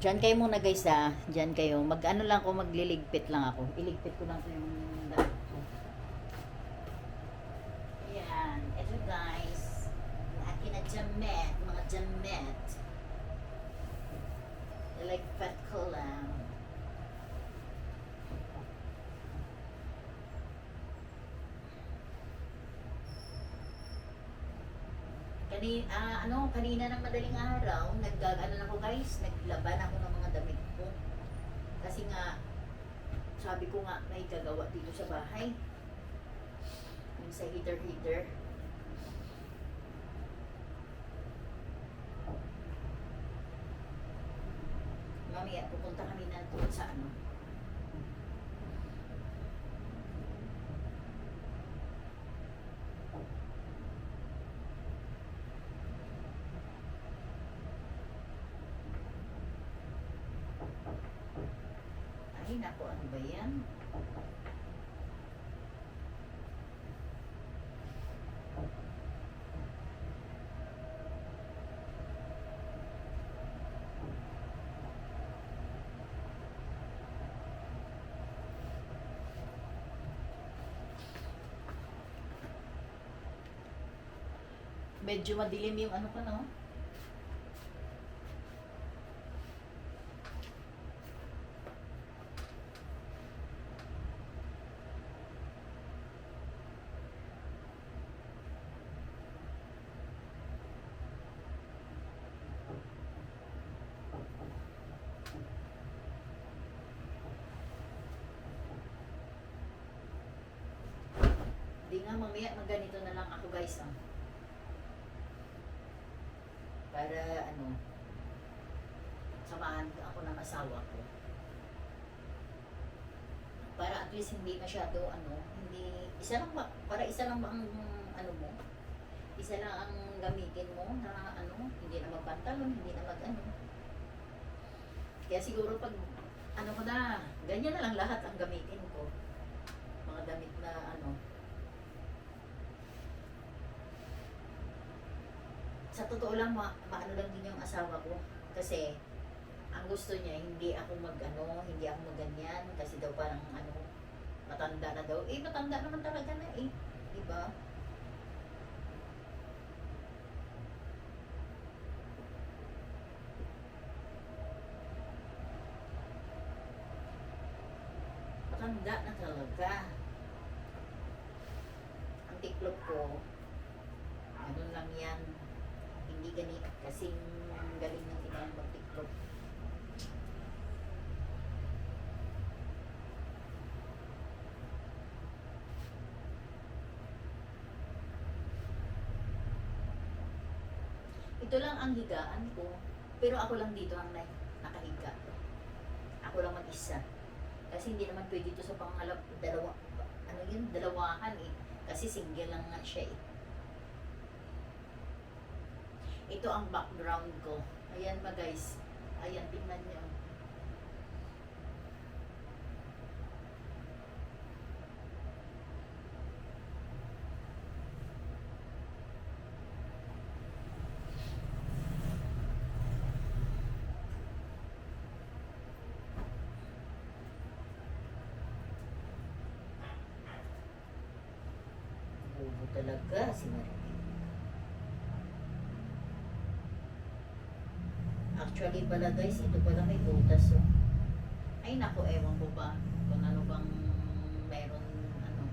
Diyan kayo muna guys ha. Diyan kayo. Mag ano lang ako, magliligpit lang ako. Iligpit ko lang yung damit ko. Ayan. Ito guys. Yung na jamet. Mga jamet. Iligpit ko lang. Kani, ah, ano, kanina ng madaling araw, naggagano ako guys, naglaban ako ng mga damit ko. Kasi nga, sabi ko nga, may gagawa dito sa bahay. Yung sa heater-heater. Mamaya, pupunta kami na doon sa ano. Ay, naku, ano ba yan? Medyo madilim yung ano ko, no? Di nga mamaya magganito na lang ako guys ah. Para ano, samahan ko ako ng asawa ko. Para at least hindi masyado ano, hindi, isa lang ba, para isa lang ba ang ano mo, isa lang ang gamitin mo na ano, hindi na magpantalon, hindi na mag ano. Kaya siguro pag ano ko na, ganyan na lang lahat ang gamitin ko. Mga damit na ano, sa totoo lang, ma maano lang din yung asawa ko. Kasi, ang gusto niya, hindi ako mag-ano, hindi ako maganyan. Kasi daw parang ano, matanda na daw. Eh, matanda naman talaga na eh. Diba? Matanda na talaga. Ang tiklop ko, ano lang yan, hindi ganit kasing galing ng inang mag-tiktok. Ito lang ang higaan ko. Pero ako lang dito ang na- nakahiga. Ako lang mag-isa. Kasi hindi naman pwede ito sa pangalap, dalawa, ano yun, dalawahan eh. Kasi single lang nga siya eh. Ito ang background ko. Ayan ba guys? Ayan, tingnan nyo. Talaga si Maribel. Actually pala guys, ito pala may butas oh. Ay nako, ewan ko ba kung ano bang meron ano.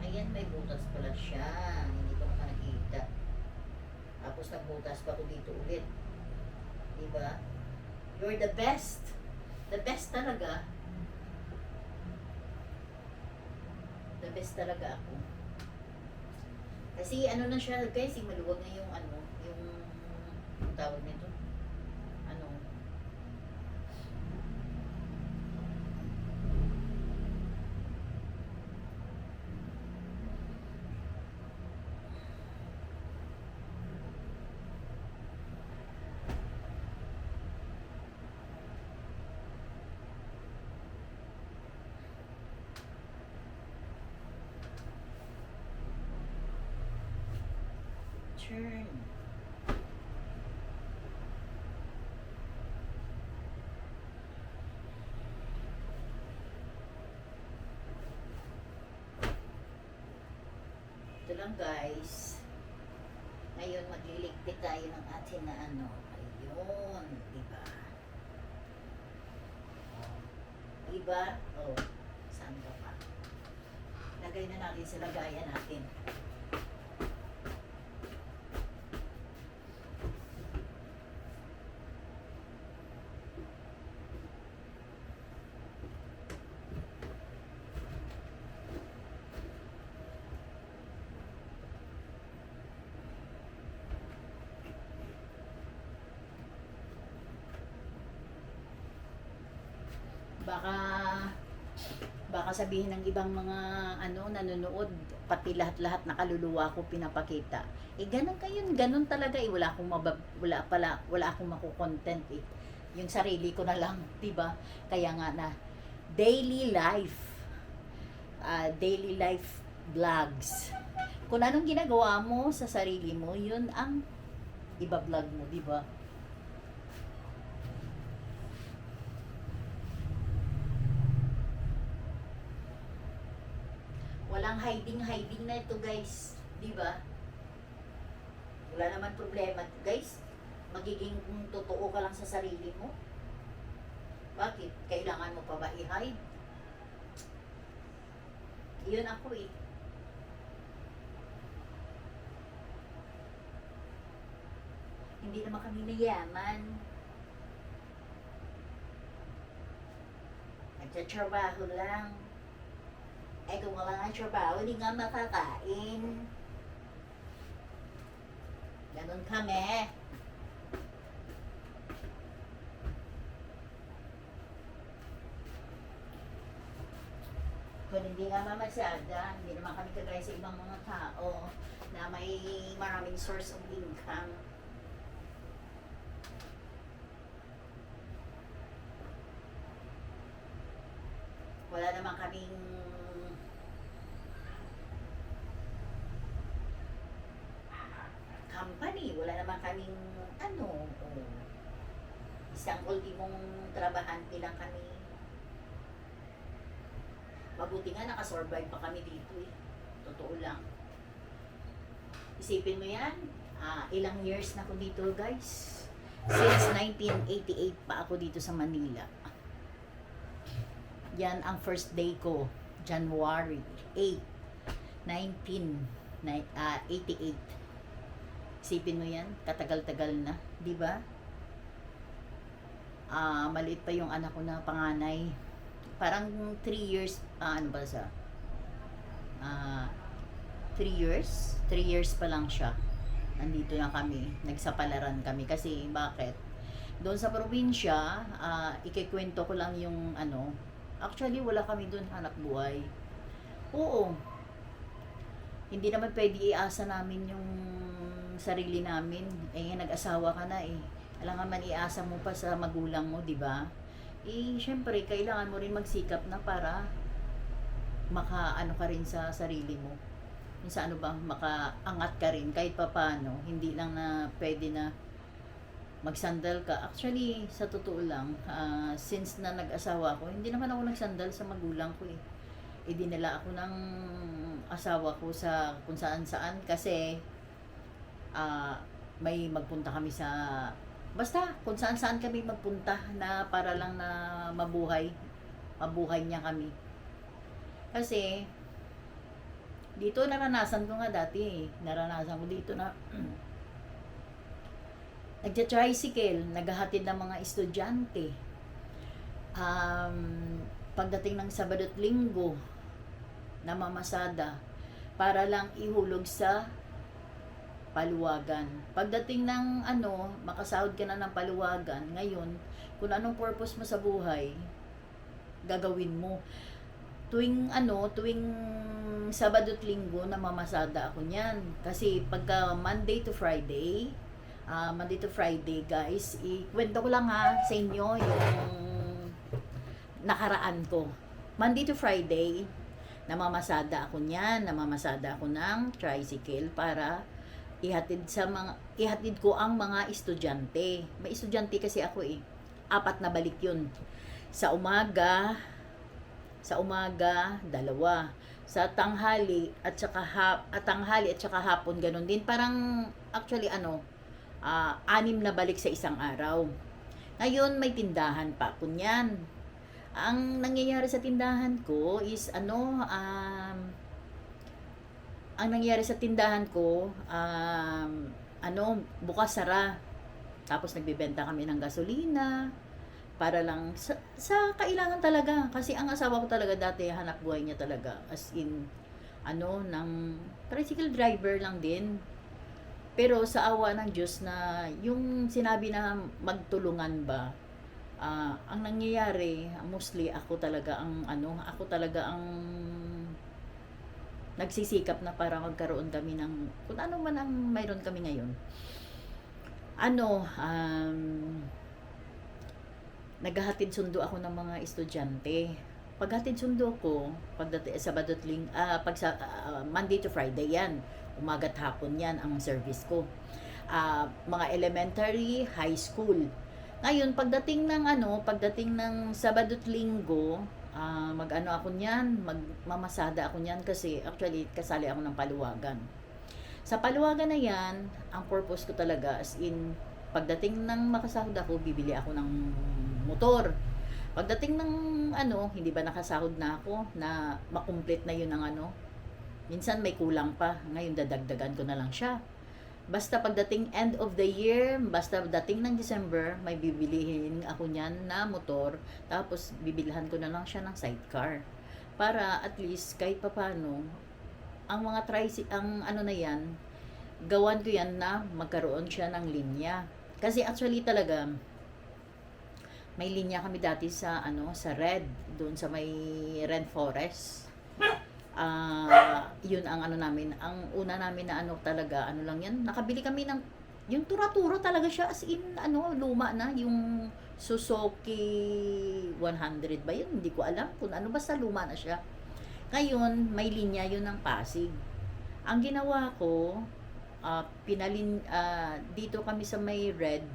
Ayan, may butas pala siya. Hindi ko naman nakita. Tapos nagbutas pa ko dito ulit. Diba? You're the best. The best talaga. The best talaga ako. Kasi ano na siya guys, yung maluwag na yung ano, yung tawag nito. churn. Ito lang guys. Ngayon magliligpit tayo ng atin na ano. Ayun, di ba? Di? Oh, saan ka pa? Lagay na natin sa lagayan natin. Baka baka sabihin ng ibang mga ano nanonood pati lahat-lahat na kaluluwa ko pinapakita. Eh ganun kayo ganun talaga eh. Wala akong mabab, wala pala wala akong makukontent eh. Yung sarili ko na lang 'di ba? Kaya nga na daily life ah, daily life vlogs. Kung anong ginagawa mo sa sarili mo yun ang iba-vlog mo 'di ba Walang hiding-hiding na ito, guys. Di ba? Wala naman problema, guys. Magiging totoo ka lang sa sarili mo. Bakit? Kailangan mo pa ba i-hide? Yun ako eh. Hindi naman kami mayaman. Nagtatrabaho lang. Eh kung wala nga trabaho, hindi nga makakain. Ganon kami. Kung hindi nga mamasyada, hindi naman kami kagaya sa ibang mga tao na may maraming source of income. Wala naman kaming company, wala naman kaming ano, oh, isang ultimong trabahante lang kami. Mabuti nga nakasurvive pa kami dito eh. Totoo lang. Isipin mo yan, ah, ilang years na ako dito guys. Since 1988 pa ako dito sa Manila. Yan ang first day ko, January 8, 1988. Isipin mo yan, katagal-tagal na, di ba? Ah, maliit pa yung anak ko na panganay. Parang 3 years, ah, ano ba sa? Ah, 3 years? 3 years pa lang siya. Nandito na kami, nagsapalaran kami kasi bakit? Doon sa probinsya, ah, ikikwento ko lang yung ano, actually wala kami doon hanap buhay. Oo, hindi naman pwede iasa namin yung sarili namin. Eh, nag-asawa ka na eh. Alam man iasa mo pa sa magulang mo, di ba? Eh, syempre, kailangan mo rin magsikap na para maka-ano ka rin sa sarili mo. Sa ano bang makaangat ka rin kahit papano. Hindi lang na pwede na magsandal ka. Actually, sa totoo lang, ah, since na nag-asawa ko, hindi naman ako nagsandal sa magulang ko eh. Idinala ako ng asawa ko sa kung saan saan kasi ah, may magpunta kami sa basta kung saan saan kami magpunta na para lang na mabuhay mabuhay niya kami kasi dito naranasan ko nga dati eh. naranasan ko dito na nagja-tricycle naghahatid ng mga estudyante um, pagdating ng Sabado at Linggo namamasada para lang ihulog sa paluwagan. Pagdating ng ano, makasahod ka na ng paluwagan, ngayon, kung anong purpose mo sa buhay, gagawin mo. Tuwing ano, tuwing Sabado at Linggo, namamasada ako niyan. Kasi pagka Monday to Friday, ah Monday to Friday, guys, ikwento ko lang ha sa inyo yung nakaraan ko. Monday to Friday, namamasada ako niyan, namamasada ako ng tricycle para ihatid sa mga ihatid ko ang mga estudyante. May estudyante kasi ako eh. Apat na balik 'yun. Sa umaga, sa umaga, dalawa. sa tanghali at saka hap, at tanghali at saka hapon ganun din. Parang actually ano, ah, anim na balik sa isang araw. Ngayon may tindahan pa kunyan. Ang nangyayari sa tindahan ko is ano, um, ang nangyayari sa tindahan ko, um, ano, bukas sara. Tapos nagbebenta kami ng gasolina para lang sa, sa kailangan talaga. Kasi ang asawa ko talaga dati hanap buhay niya talaga. As in ano ng tricycle driver lang din. Pero sa awa ng Diyos na yung sinabi na magtulungan ba ah, ang nangyayari mostly ako talaga ang ano ako talaga ang nagsisikap na para magkaroon kami ng kung ano man ang mayroon kami ngayon ano um, naghahatid sundo ako ng mga estudyante. Paghatid sundo ko, pagdati Sabado at Ling, ah, pag sa ah, Monday to Friday 'yan. Umaga't hapon 'yan ang service ko. Ah, mga elementary, high school. Ngayon, pagdating ng ano, pagdating ng Sabado at Linggo, ah, mag-ano ako niyan, magmamasada ako niyan kasi actually kasali ako ng paluwagan. Sa paluwagan na 'yan, ang purpose ko talaga as in pagdating ng makasahod ako, bibili ako ng motor. Pagdating ng ano, hindi ba nakasahod na ako na makumplete na yun ng ano. Minsan may kulang pa. Ngayon dadagdagan ko na lang siya. Basta pagdating end of the year, basta dating ng December, may bibilihin ako niyan na motor. Tapos bibilhan ko na lang siya ng sidecar. Para at least kahit papano, ang mga tricy, ang ano na yan, gawan ko yan na magkaroon siya ng linya. Kasi actually talaga, may linya kami dati sa ano sa Red doon sa may Red Ah yun ang ano namin ang una namin na ano talaga ano lang yan nakabili kami ng yung tura-tura talaga siya as in ano luma na yung Suzuki 100 ba yun hindi ko alam kung ano basta luma na siya ngayon may linya yun ng Pasig ang ginawa ko ah, pinalin ah, dito kami sa may Red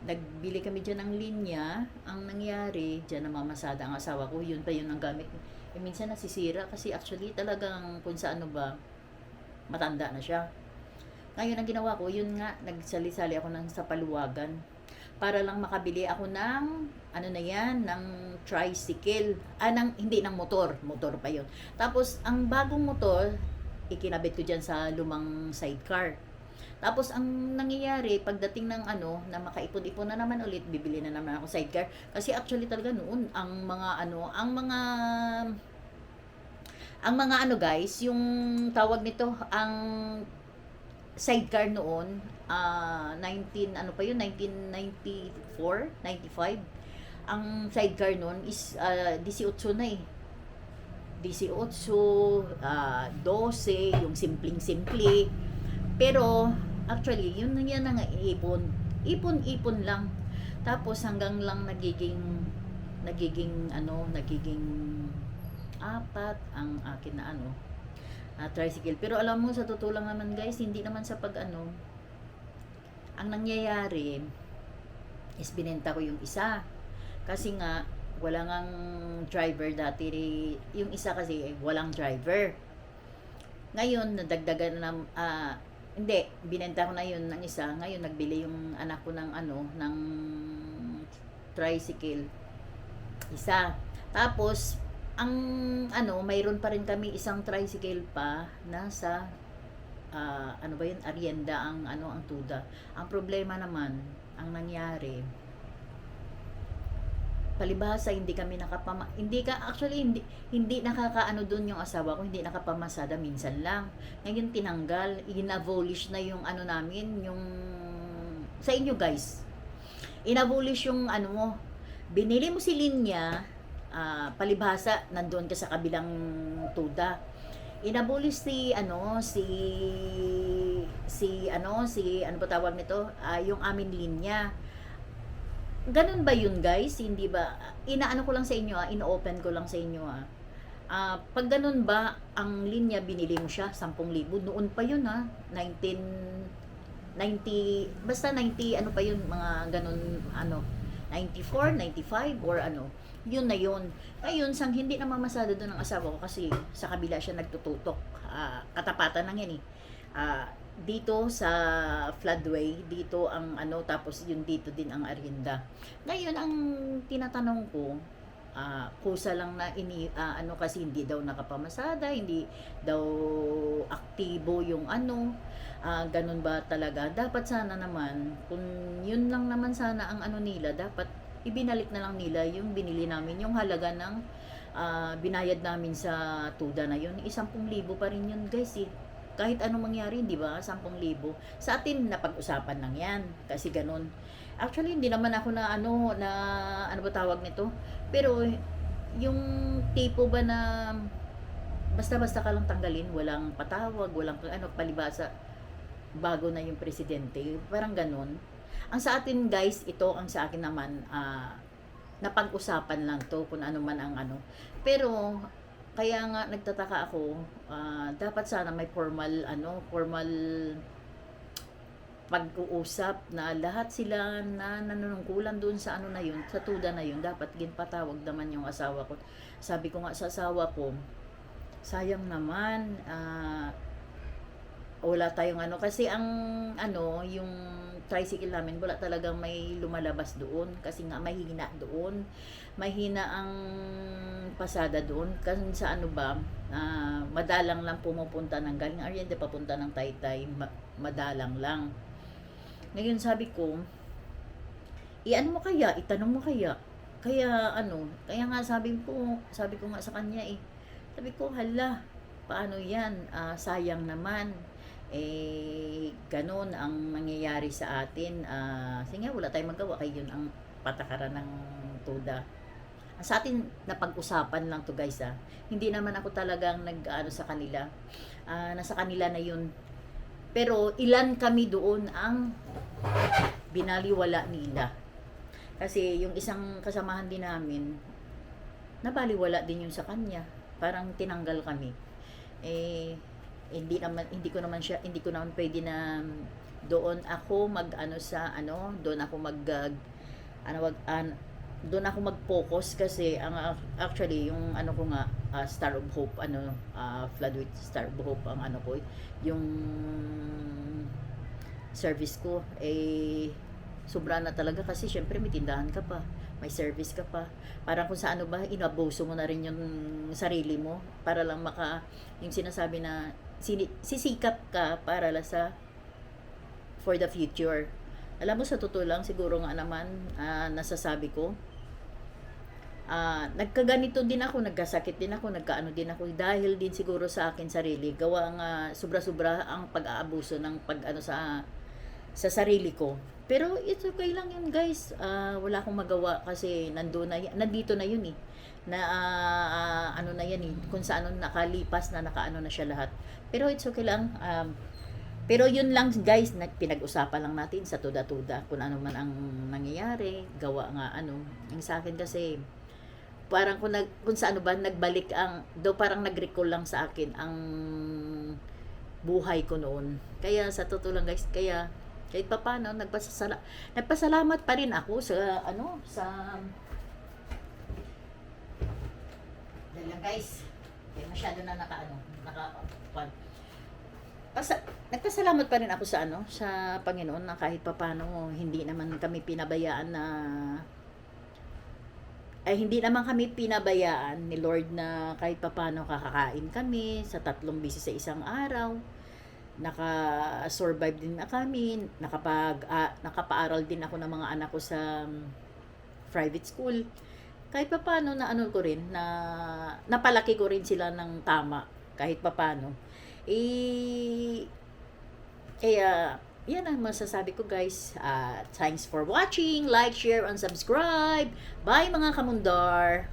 nagbili kami dyan ng linya. Ang nangyari, dyan namamasada ang asawa ko. Yun pa yun ang gamit. Eh, minsan nasisira kasi actually talagang kung sa ano ba, matanda na siya. Ngayon, ang ginawa ko, yun nga, nagsali-sali ako ng sa paluwagan para lang makabili ako ng ano na yan, ng tricycle. Ah, ng, hindi ng motor. Motor pa yun. Tapos, ang bagong motor, ikinabit ko dyan sa lumang sidecar. Tapos ang nangyayari pagdating ng ano na makaipon-ipon na naman ulit, bibili na naman ako sidecar kasi actually talaga noon ang mga ano, ang mga ang mga ano guys, yung tawag nito, ang sidecar noon, ah 19 ano pa yun, 1994, 95. Ang sidecar noon is ah, 18 na eh. 18, ah 12, yung simpleng-simple. Pero Actually, yun na yan ang ipon. Ipon-ipon lang. Tapos hanggang lang nagiging nagiging ano, nagiging apat ang akin na ano, ah, tricycle. Pero alam mo sa totoo lang naman guys, hindi naman sa pag ano, ang nangyayari is binenta ko yung isa. Kasi nga wala ngang driver dati. Yung isa kasi walang driver. Ngayon, nadagdagan na ah, hindi, binenta ko na yun ng isa. Ngayon, nagbili yung anak ko ng ano, ng tricycle. Isa. Tapos, ang ano, mayroon pa rin kami isang tricycle pa na sa ah, ano ba yun, Arienda ang ano ang tuda. Ang problema naman, ang nangyari, palibhasa hindi kami nakapama hindi ka actually hindi hindi nakakaano doon yung asawa ko hindi nakapamasada minsan lang. Ngayon tinanggal inabolish na yung ano namin yung sa inyo guys. Inabolish yung ano mo. Binili mo si Linya ah, palibhasa nandoon ka sa kabilang tuda. Inabolish si ano si si ano si ano ba tawag nito? Ah, yung amin linya Ganun ba yun guys? Hindi ba? Inaano ko lang sa inyo ah, ino-open ko lang sa inyo ah. Ah, pag ganun ba, ang linya binili mo siya, 10,000. Noon pa yun ha, 1990, basta 90, ano pa yun, mga ganun, ano. 94, 95 or ano. Yun na yun. Ngayon, sang hindi na mamasada doon ang asawa ko kasi sa kabila siya nagtututok. Ah, katapatan lang yan eh. Ah, dito sa floodway, dito ang ano, tapos yun dito din ang Arinda. Ngayon, ang tinatanong ko, ah, kusa lang na ini, ah, ano kasi hindi daw nakapamasada, hindi daw aktibo yung ano, ah, ganun ba talaga? Dapat sana naman, kung yun lang naman sana ang ano nila, dapat ibinalik na lang nila yung binili namin, yung halaga ng ah, binayad namin sa tuda na yun. Isampung libo pa rin yun guys eh. Kahit anong mangyari, di ba? Sampung libo. Sa atin, napag-usapan lang yan. Kasi ganun. Actually, hindi naman ako na ano, na ano ba tawag nito? Pero, yung tipo ba na basta-basta ka lang tanggalin, walang patawag, walang ano, palibasa, bago na yung presidente. Parang ganun. Ang sa atin guys, ito ang sa akin naman, ah, napag-usapan lang to kung ano man ang ano. Pero, kaya nga nagtataka ako, ah, dapat sana may formal, ano, formal pag-uusap na lahat sila na nanunungkulan doon sa ano na yun, sa tuda na yun, dapat ginpatawag naman yung asawa ko. Sabi ko nga sa asawa ko, sayang naman, ah, wala tayong ano kasi ang ano yung tricycle namin wala talagang may lumalabas doon kasi nga mahina doon. Mahina ang pasada doon. Kasi sa ano ba ah, madalang lang pumupunta ng galing Ariente papunta ng Taytay ma- madalang lang. Ngayon sabi ko iano mo kaya? Itanong mo kaya. Kaya ano kaya nga sabi ko sabi ko nga sa kanya eh sabi ko hala paano yan? Ah, sayang naman eh ganun ang nangyayari sa atin. Ah sige wala tayong magawa. Kaya yun ang patakaran ng tuda sa atin napag-usapan lang to guys ah. Hindi naman ako talagang nag ano sa kanila. Ah, nasa kanila na yun. Pero ilan kami doon ang binaliwala nila. Kasi yung isang kasamahan din namin nabaliwala din yun sa kanya. Parang tinanggal kami. Eh hindi naman hindi ko naman siya hindi ko naman pwede na doon ako mag ano sa ano doon ako mag uh, ano wag an, doon ako mag-focus kasi ang uh, actually yung ano ko nga uh, Star of Hope ano uh, Floodway Star of Hope ang ano ko yung service ko eh sobra na talaga kasi syempre may tindahan ka pa may service ka pa. Parang kung sa ano ba inabuso mo na rin yung sarili mo para lang maka yung sinasabi na sisikap ka para la sa for the future. Alam mo sa totoo lang siguro nga naman ah, nasasabi ko ah, nagkaganito din ako nagkasakit din ako nagkaano din ako dahil din siguro sa akin sarili. Gawa nga sobra-sobra ang pag-aabuso ng pag ano sa sa sarili ko. Pero it's okay lang yun guys. Ah, wala akong magawa kasi nandoon na nandito na yun eh na ah, ah, ano na yan eh kung saan nakalipas na nakaano na siya lahat. Pero it's okay lang um, pero yun lang guys nag pinag-usapan lang natin sa tuda-tuda kung ano man ang nangyayari gawa nga ano. Ang sa akin kasi parang kung, nag, kung sa ano ba nagbalik ang do parang nag-recall lang sa akin ang buhay ko noon. Kaya sa totoo lang guys kaya kahit pa paano nagpasasala nagpasalamat pa rin ako sa ano sa lang guys. Kaya masyado na naka ano naka pan Pasa, nagpasalamat pa rin ako sa ano sa Panginoon na kahit papaano hindi naman kami pinabayaan na ay hindi naman kami pinabayaan ni Lord na kahit papaano kakakain kami sa tatlong bisis sa isang araw. Naka-survive din na kami nakapag ah, nakapaaral din ako ng mga anak ko sa um, private school kahit papaano na ano ko rin na napalaki ko rin sila ng tama kahit papaano. Eh kaya yan ang masasabi ko guys. Ah, thanks for watching. Like share and subscribe. Bye mga kamundar